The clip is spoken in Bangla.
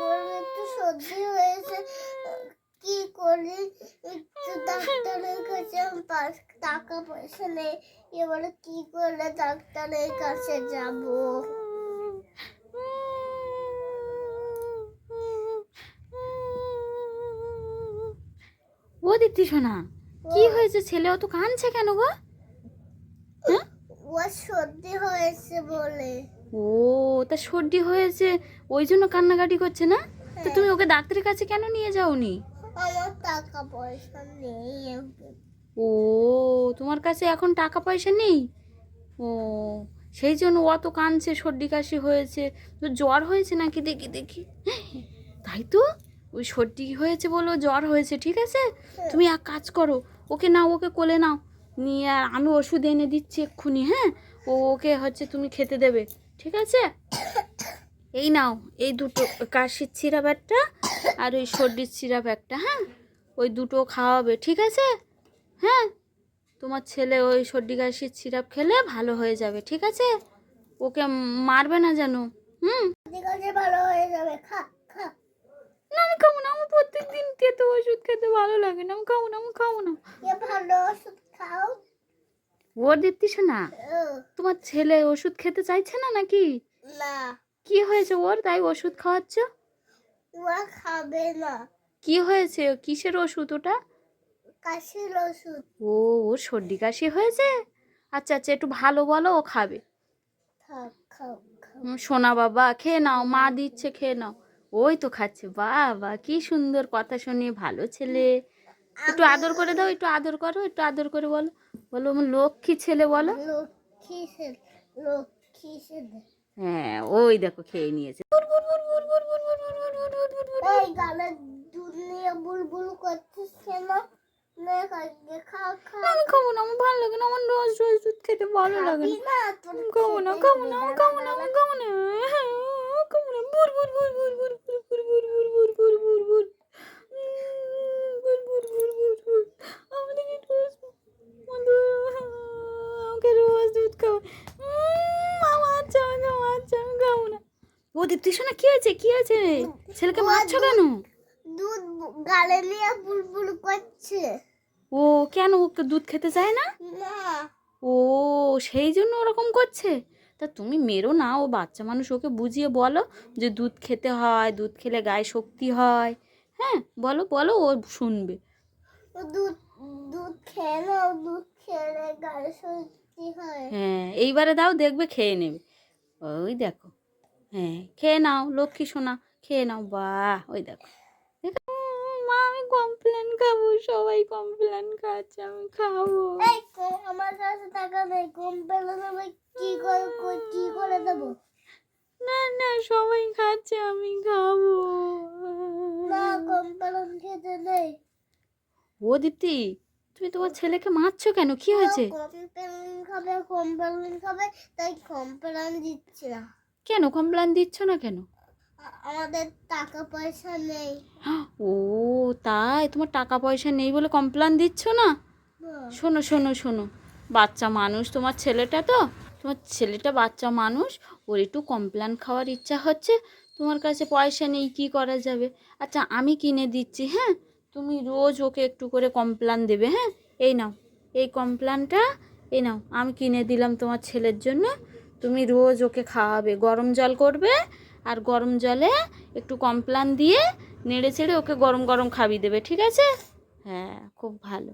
ওর একটু সর্দি হয়েছে কি করি? একটু ডাক্তারের কাছে টাকা পয়সা নেই এবারে কি করে ডাক্তারের কাছে যাব? ও দিদি শোনা কি হয়েছে ছেলে? ও তো কাঁদছে কেন গো? হ্যাঁ? ওর সর্দি হয়েছে বলে। ও তা সর্দি হয়েছে ওই জন্য কান্নাকাটি করছে না? তো তুমি ওকে ডাক্তারের কাছে কেন নিয়ে যাওনি? আমার টাকা পয়সা নেই ও তোমার কাছে এখন টাকা পয়সা নেই? ও সেই জন্য অত কাঁদছে সর্দি কাশি হয়েছে। তো জ্বর হয়েছে নাকি? দেখি দেখি। তাই তো? ওই সর্দি হয়েছে বলো জ্বর হয়েছে ঠিক আছে? তুমি এক কাজ করো ওকে নাও ওকে কোলে নাও। নিয়ে আর আমি ওষুধ এনে দিচ্ছি এক্ষুনি হ্যাঁ? ও ওকে হচ্ছে তুমি খেতে দেবে। ঠিক আছে? এই নাও এই দুটো কাশির সিরাপ একটা আর ওই সর্দির সিরাপ একটা হ্যাঁ? ওই দুটো খাওয়াবে ঠিক আছে? হ্যাঁ? তোমার ছেলে ওই সর্দি কাশির সিরাপ খেলে ভালো হয়ে যাবে ঠিক আছে? ওকে মারবে না যেন হুম? ভালো হয়ে যাবে খা খা। না আমি খাব না আমার প্রত্যেক দিন খেতে ওষুধ খেতে ভালো লাগে না আমি খাব না আমি খাব না। ভালো ওষুধ খাও। ও দীপ্তিস না? ও, তোমার ছেলে ওষুধ খেতে চাইছে না নাকি? না। কি হয়েছে ওর? তাই ওষুধ খাওয়াচ্ছ? ও খাবে না। কি হয়েছে? কিসের ওষুধ ওটা? কাশির ওষুধ। ও ওর সর্দি কাশি হয়েছে? আচ্ছা আচ্ছা একটু ভালো বলো ও খাবে। সোনা বাবা খেয়ে নাও মা দিচ্ছে খেয়ে নাও। ওই তো খাচ্ছে বাবা কি সুন্দর কথা শুনে ভালো ছেলে। একটু আদর করে দাও একটু আদর করো একটু আদর করে বলো। বলো লক্ষ্মী ছেলে বলো লক্ষ্মী সে লক্ষ্মী সে হ্যাঁ ওই দেখো খেয়ে নিয়েছে এই গালে দুধ নিয়ে বুলবুল করছিস কেন আমি খাব না আমার ভালো লাগে না আমার রোজ রোজ দুধ খেতে ভালো লাগে খাবি না খাব না খাব না আমি খাব না খাব না খাব না বুর বুর বুর বুর বুর ও দীপ্তি শোনা কি হয়েছে? কি হয়েছে? ছেলেকে মারছো কেন? দুধ গালে নিয়ে বুলবুল করছে। ও কেন? ওকে দুধ খেতে চায় না? ও সেই জন্য ওরকম করছে? তা তুমি মেরো না ও বাচ্চা মানুষ ওকে বুঝিয়ে বলো যে দুধ খেতে হয় দুধ খেলে গায়ে শক্তি হয়। হ্যাঁ বলো বলো ও শুনবে। ও দুধ দুধ খেয়ে দুধ খেলে গায়ে সর্দি হয়। হ্যাঁ এইবারে দাও দেখবে খেয়ে নেবে। ওই দেখো। হ্যাঁ খেয়ে নাও লক্ষ্মী সোনা খেয়ে নাও বাহ ওই দেখো। মা আমি কমপ্লেন খাব সবাই কমপ্লেন খাচ্ছে আমি খাব। আমার কাছে টাকা নেই কম পেলে আমি কি করে কি করে দেবো? না না সবাই খাচ্ছে আমি খাব। না কম পেলাম খেতে নেই। ও দীপ্তি তুমি তোমার ছেলেকে মারছো কেন? কি হয়েছে? কম পেলাম খাবে কম পেলাম খাবে তাই কম পেলাম দিচ্ছে না। কেন? কমপ্লেন দিচ্ছ না কেন? আমাদের টাকা পয়সা নেই। ও তাই? তোমার টাকা পয়সা নেই বলে কমপ্লেন দিচ্ছ না? না। শোনো শোনো শোনো। বাচ্চা মানুষ তোমার ছেলেটা তো? তোমার ছেলেটা বাচ্চা মানুষ ওর একটু কমপ্লেন খাওয়ার ইচ্ছা হচ্ছে। তোমার কাছে পয়সা নেই কি করা যাবে? আচ্ছা আমি কিনে দিচ্ছি হ্যাঁ? তুমি রোজ ওকে একটু করে কমপ্লেন দেবে হ্যাঁ? এই নাও। এই কমপ্লেনটা এই নাও। আমি কিনে দিলাম তোমার ছেলের জন্য। তুমি রোজ ওকে খাওয়াবে। গরম জল করবে আর গরম জলে একটু কমপ্লান দিয়ে নেড়ে ছেড়ে ওকে গরম গরম খাবি দেবে, ঠিক আছে? হ্যাঁ খুব ভালো।